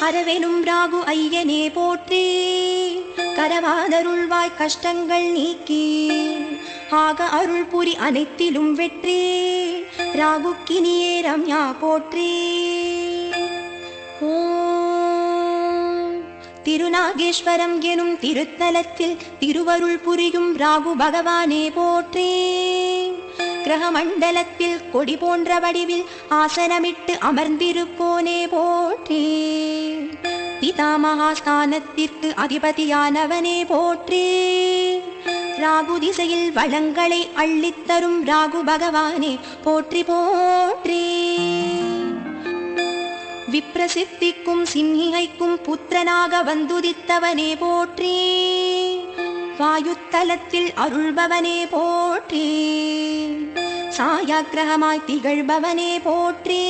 அறவெனும் ராகு ஐயனே போற்றி. கரவாதருள்வாய் கஷ்டங்கள் நீக்கி. ஆக அருள் புரி அனைத்திலும் வெற்றி. ராகுக்கினியே ரம்யா போற்றி. திருநாகேஸ்வரம் எனும் திருத்தலத்தில் திருவருள் புரியும் ராகு பகவானே போற்றே. கிரகமண்டலத்தில் கொடி போன்ற வடிவில் ஆசனமிட்டு அமர்ந்திருப்போனே போற்றே. பிதாமகாஸ்தானத்திற்கு அதிபதியானவனே போற்றே. ராகு திசையில் வளங்களை அள்ளித்தரும் ராகு பகவானே போற்றி போற்றே. விப்ரசித்திக்கும் சிம்ஹிகைக்கும் புத்திரனாக வந்துதித்தவனே போற்றே. வாயுத்தலத்தில் அருள்பவனே போற்றி. சாயாகிரகமாய் திகழ்பவனே போற்றி.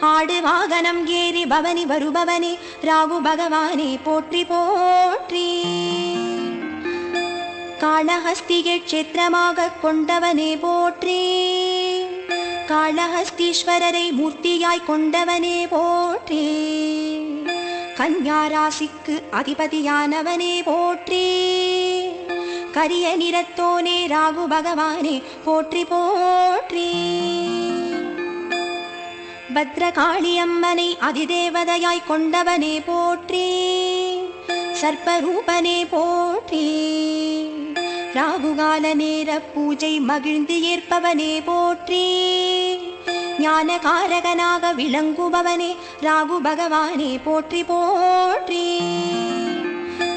ஆடு வாகனம் ஏறி பவனி வருபவனே ராகு பகவானே போற்றி போற்றி. காளஹஸ்தியை க்ஷேத்திரமாக கொண்டவனே போற்றி. காளஹஸ்தீஸ்வரரை மூர்த்தியாய் கொண்டவனே போற்றே. கன்யாராசிக்கு அதிபதியானவனே போற்றி. கரிய நிறத்தோனே ராகு பகவானே போற்றி போற்றி. பத்ரகாளியம்மனை அதிதேவதையாய் கொண்டவனே போற்றி. சர்ப்பரூபனே போற்றி. ராகுகால நேர பூஜை மகிழ்ந்து ஏற்பவனே போற்றி. ஞான காரகனாக விளங்குபவனே ராகு பகவானே போற்றி போற்றி.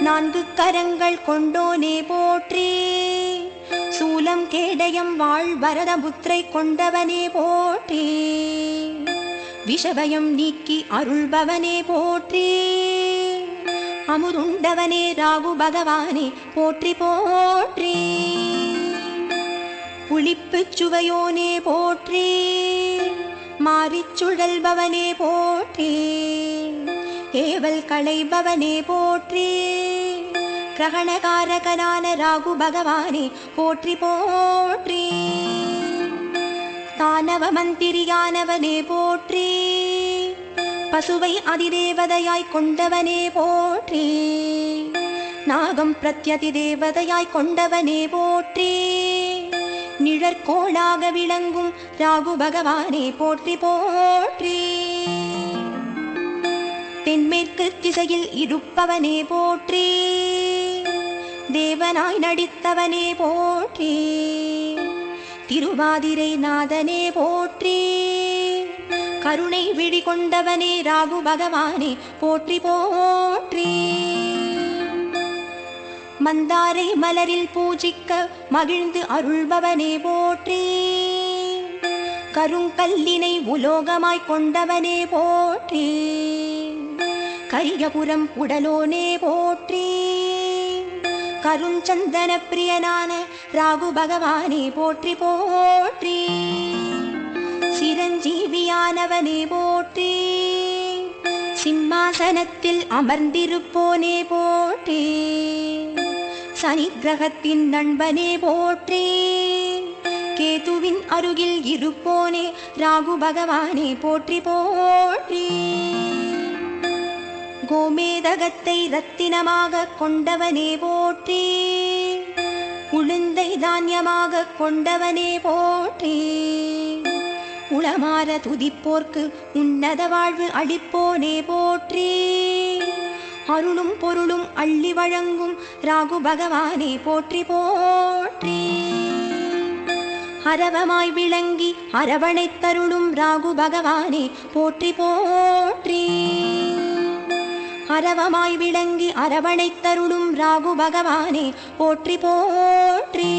நான்கு கரங்கள் கொண்டோனே போற்றி. சூலம் கேடயம் வாழ் வரதபுத்திரை கொண்டவனே போற்றி. விஷபயம் நீக்கி அருள்பவனே போற்றி. அமுதுண்டவனே ராகு பகவானே போற்றி போற்றி. புளிப்புச் சுவையோனே போற்றி. மாறிச் சுழல்பவனே போற்றி. ஏவல் களைபவனே போற்றி. கிரகணகாரகனான ராகு பகவானே போற்றி போற்றி. தானவ மந்திரியானவனே போற்றி. பசுவை அதிதேவதையாய் கொண்டவனே போற்றி. நாகம் பிரத்யதி தேவதையாய் கொண்டவனே போற்றி. நிழற்கோளாக விளங்கும் ராகு பகவானே போற்றி போற்றி. தென்மேற்கு திசையில் இருப்பவனே போற்றி. தேவனாய் நடித்தவனே போற்றி. திருவாதிரை நாதனே போற்றி. கருணை விழி கொண்டவனே ராகு பகவானே போற்றி போற்றி. மந்தாரை மலரில் பூஜிக்க மகிழ்ந்து அருள்பவனே போற்றி. கருங்கல்லினை உலோகமாய் கொண்டவனே போற்றி. கரியபுரம் உடலோனே போற்றி. கருஞ்சந்தன பிரியனான ராகு பகவானே போற்றி போற்றி. சிரஞ்சீவியானவனே போற்றி. சிம்மாசனத்தில் அமர்ந்திருப்போனே போற்றே. சனி கிரகத்தின் நண்பனே போற்றே. கேதுவின் அருகில் இருப்போனே ராகு பகவானே போற்றி போற்றி. கோமேதகத்தை ரத்தினமாக கொண்டவனே போற்றி. உளுந்தை தானியமாக கொண்டவனே போற்றி. உளமாற துதிப்போர்க்கு உன்னத வாழ்வு அளிப்போனே போற்றே. அருளும் பொருளும் அள்ளி வழங்கும் ராகு பகவானே போற்றி போற்றி. அரவமாய் விளங்கி அரவணைத்தருளும் ராகு பகவானே போற்றி போற்றி. அரவமாய் விளங்கி அரவணைத்தருளும் ராகு பகவானே போற்றி போற்றி.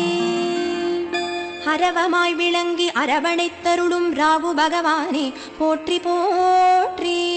அரவமாய் விளங்கி அரவணைத்தருளும் ராகு பகவானே போற்றி போற்றி.